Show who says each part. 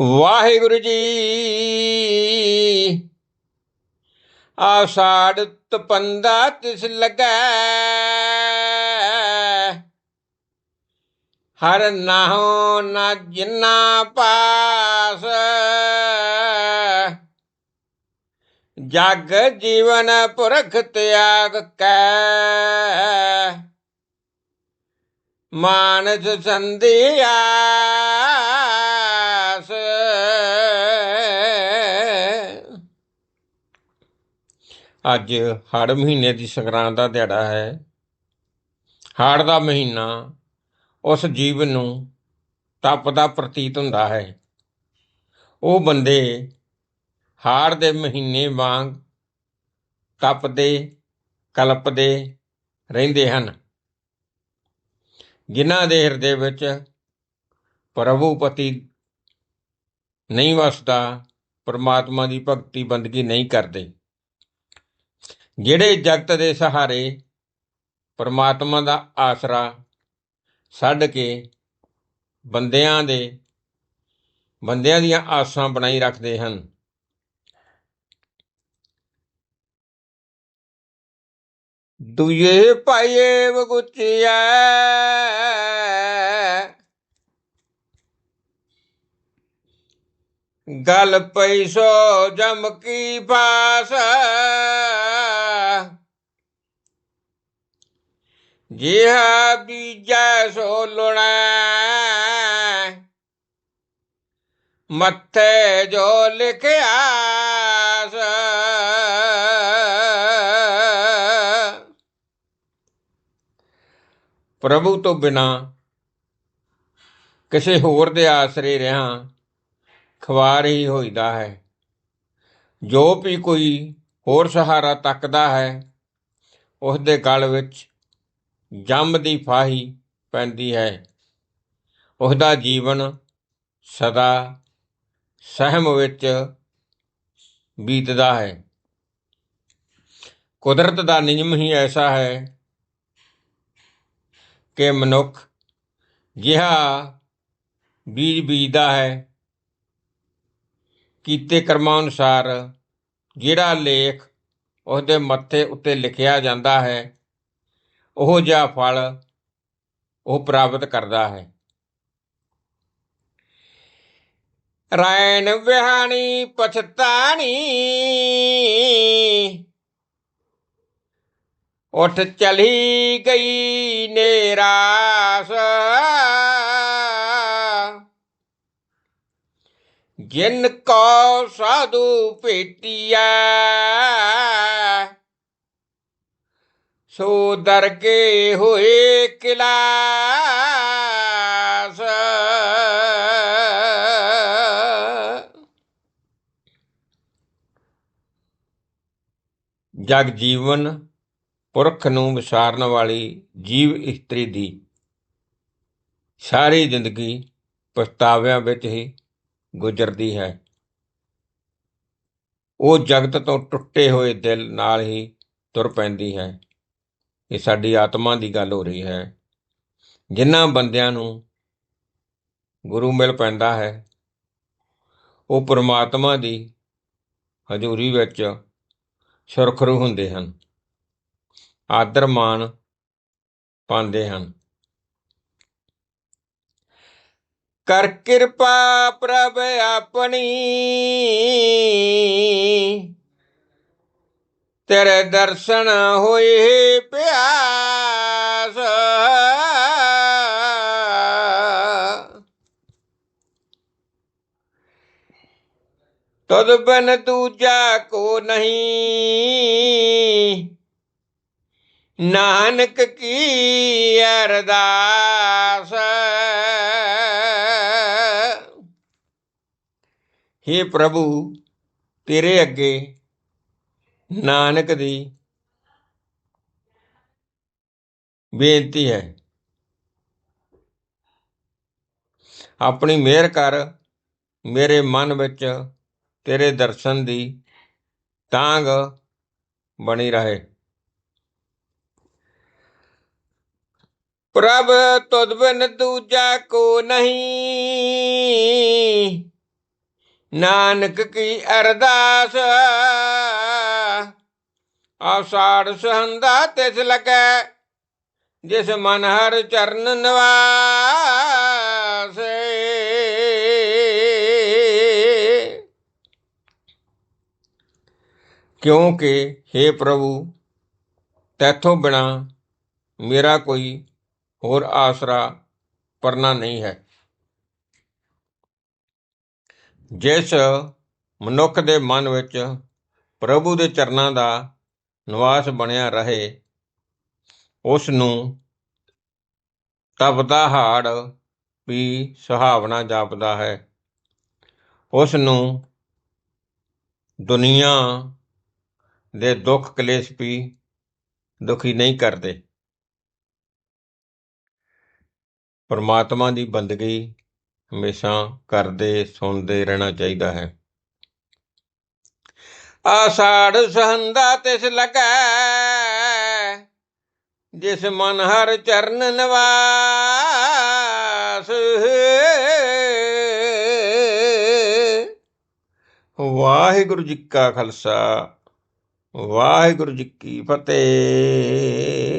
Speaker 1: ਵਾਹਿਗੁਰੂ ਜੀ। ਆਸਾੜ ਤਪੰਦਾ ਤਿਸ ਲੱਗੈ। ਹਰ ਨਾਹੋ ਨਾ ਜਿੰਨਾ ਪਾਸ। ਜਗ ਜੀਵਨ ਪੁਰਖ ਤਿਆਗ ਕੈ। ਮਾਨਸ ਸੰਧਿਆਸ ਅੱਜ ਹੜ ਮਹੀਨੇ ਦੀ ਸੰਗਰਾਂਦ ਦਾ ਦਿਹਾੜਾ ਹੈ। ਹਾੜ ਦਾ ਮਹੀਨਾ ਉਸ ਜੀਵ ਨੂੰ ਤਪ ਦਾ ਪ੍ਰਤੀਤ ਹੁੰਦਾ ਹੈ। ਉਹ ਬੰਦੇ ਹਾੜ ਦੇ ਮਹੀਨੇ ਵਾਂਗ ਤਪਦੇ, ਕਲਪਦੇ ਰਹਿੰਦੇ ਹਨ। ਜਿਨ੍ਹਾਂ ਦੇ ਹਿਰਦੇ ਵਿੱਚ ਪ੍ਰਭੂ ਪਤੀ ਨਹੀਂ ਵਸਦਾ, ਪਰਮਾਤਮਾ ਦੀ ਭਗਤੀ ਬੰਦਗੀ ਨਹੀਂ ਕਰਦੇ। ਜਿਹੜੇ ਜਗਤ ਦੇ ਸਹਾਰੇ ਪਰਮਾਤਮਾ ਦਾ ਆਸਰਾ ਛੱਡ ਕੇ ਬੰਦਿਆਂ ਦੇ, ਬੰਦਿਆਂ ਦੀਆਂ ਆਸਾਂ ਬਣਾਈ ਰੱਖਦੇ ਹਨ। ਦੁਏ ਪਾਏ ਵਗੁਚਿਆ ਗਲ ਪੈਸੋ ਜਮ ਕੀ ਪਾਸ। ਜਿਹਾ ਬੀਜੈ ਸੋ ਲੁਣੈ, ਮੱਥੇ ਜੋ ਲਿਖਿਆ ਪ੍ਰਭੂ ਤੋਂ ਬਿਨਾ ਕਿਸੇ ਹੋਰ ਦੇ ਆਸਰੇ ਰਹਾ, ਖਵਾਰ ਹੀ ਹੋਈਦਾ ਹੈ। ਜੋ ਵੀ ਕੋਈ ਹੋਰ ਸਹਾਰਾ ਤੱਕਦਾ ਹੈ ਉਸ ਦੇ ਗਲ ਵਿੱਚ ਜੰਮ ਦੀ ਫਾਹੀ ਪੈਂਦੀ ਹੈ। ਉਸ ਜੀਵਨ ਸਦਾ ਸਹਿਮ ਵਿੱਚ ਬੀਤਦਾ ਹੈ। ਕੁਦਰਤ ਦਾ ਨਿਯਮ ਹੀ ਐਸਾ ਹੈ ਕਿ ਮਨੁੱਖ ਜਿਹਾ ਬੀਜ ਬੀਜਦਾ ਹੈ। ਕੀਤੇ ਕਰਮਾਂ ਅਨੁਸਾਰ ਜਿਹੜਾ ਲੇਖ ਉਸ ਮੱਥੇ ਉੱਤੇ ਲਿਖਿਆ ਜਾਂਦਾ ਹੈ ਉਹ ਜਿਹਾ ਫਲ ਉਹ ਪ੍ਰਾਪਤ ਕਰਦਾ ਹੈ ਰਾਇਣ ਵਿਹਾਣੀ ਪਛਤਾਣੀ ਉਠ ਚਲੀ ਗਈ ਨੇਰਾਸ ਜਿਨ ਕੋ ਸਾਧੂ ਭੇਟਿਆ ਸੋ ਦਰਗੇ ਹੋਏ ਕਿਲਾਸ। ਜਗ ਜੀਵਨ ਪੁਰਖ ਨੂੰ ਵਿਸਾਰਨ ਵਾਲੀ ਜੀਵ ਇਸਤਰੀ ਦੀ ਸਾਰੀ ਜ਼ਿੰਦਗੀ ਪਛਤਾਵਿਆਂ ਵਿੱਚ ਹੀ ਗੁਜ਼ਰਦੀ ਹੈ। ਉਹ ਜਗਤ ਤੋਂ ਟੁੱਟੇ ਹੋਏ ਦਿਲ ਨਾਲ ਹੀ ਤੁਰ ਪੈਂਦੀ ਹੈ। ਇਹ ਸਾਡੀ ਆਤਮਾ ਦੀ ਗੱਲ ਹੋ ਰਹੀ ਹੈ। ਜਿਨ੍ਹਾਂ ਬੰਦਿਆਂ ਨੂੰ ਗੁਰੂ ਮਿਲ ਪੈਂਦਾ ਹੈ, ਉਹ ਪ੍ਰਮਾਤਮਾ ਦੀ ਹਜ਼ੂਰੀ ਵਿੱਚ ਸੁਰਖਰੂ ਹੁੰਦੇ ਹਨ, ਆਦਰ ਮਾਣ ਪਾਉਂਦੇ ਹਨ। ਕਰ ਕਿਰਪਾ ਪ੍ਰਭ ਆਪਣੀ ਤੇਰੇ ਦਰਸ਼ਨ ਹੋਏ ਪਿਆਸ ਤਦ ਬਨ ਦੂਜਾ ਕੋ ਨਹੀਂ ਨਾਨਕ ਕੀ ਅਰਦਾਸ हे ਪ੍ਰਭੂ ਤੇਰੇ ਅੱਗੇ ਨਾਨਕ ਦੀ ਬੇਨਤੀ ਹੈ। ਆਪਣੀ ਮਿਹਰ ਕਰ, ਮੇਰੇ ਮਨ ਵਿੱਚ ਤੇਰੇ ਦਰਸ਼ਨ ਦੀ ਤਾਂਗ ਬਣੀ ਰਹੇ। ਪ੍ਰਭ ਤੁਧ ਬਿਨ ਦੂਜਾ ਕੋ ਨਹੀਂ। ਨਾਨਕ ਕੀ ਅਰਦਾਸ ਆਸਾੜ ਸਹੰਦਾ ਤਿਸ ਲਗੈ, ਜਿਸ ਮਨ ਹਰ ਚਰਨ ਨਿਵਾਸੇ। ਕਿਉਂਕਿ हे ਪ੍ਰਭੂ, ਤੈਥੋਂ ਬਿਨਾ ਮੇਰਾ ਕੋਈ ਹੋਰ ਆਸਰਾ ਪਰਨਾ ਨਹੀਂ ਹੈ। ਜਿਸ ਮਨੁੱਖ ਦੇ ਮਨ ਵਿੱਚ ਪ੍ਰਭੂ ਦੇ ਚਰਨਾਂ ਦਾ ਨਿਵਾਸ ਬਣਿਆ ਰਹੇ ਉਸ ਨੂੰ ਤਪਦਾ ਹਾੜ ਵੀ ਸੁਹਾਵਣਾ ਜਾਪਦਾ ਹੈ। ਉਸ ਨੂੰ ਦੁਨੀਆ ਦੇ ਦੁੱਖ ਕਲੇਸ਼ ਵੀ ਦੁਖੀ ਨਹੀਂ ਕਰਦੇ। ਪਰਮਾਤਮਾ ਦੀ ਬੰਦਗੀ ਹਮੇਸ਼ਾ ਕਰਦੇ, ਸੁਣਦੇ ਰਹਿਣਾ ਚਾਹੀਦਾ ਹੈ। ਆਸਾੜ ਸਹੰਦਾ ਤਿਸ ਲਗੈ, ਜਿਸ ਮਨ ਹਰ ਚਰਨ ਨਿਵਾਸ। ਵਾਹਿਗੁਰੂ ਜੀ ਕਾ ਖਾਲਸਾ, ਵਾਹਿਗੁਰੂ ਜੀ ਕੀ ਫਤਿਹ।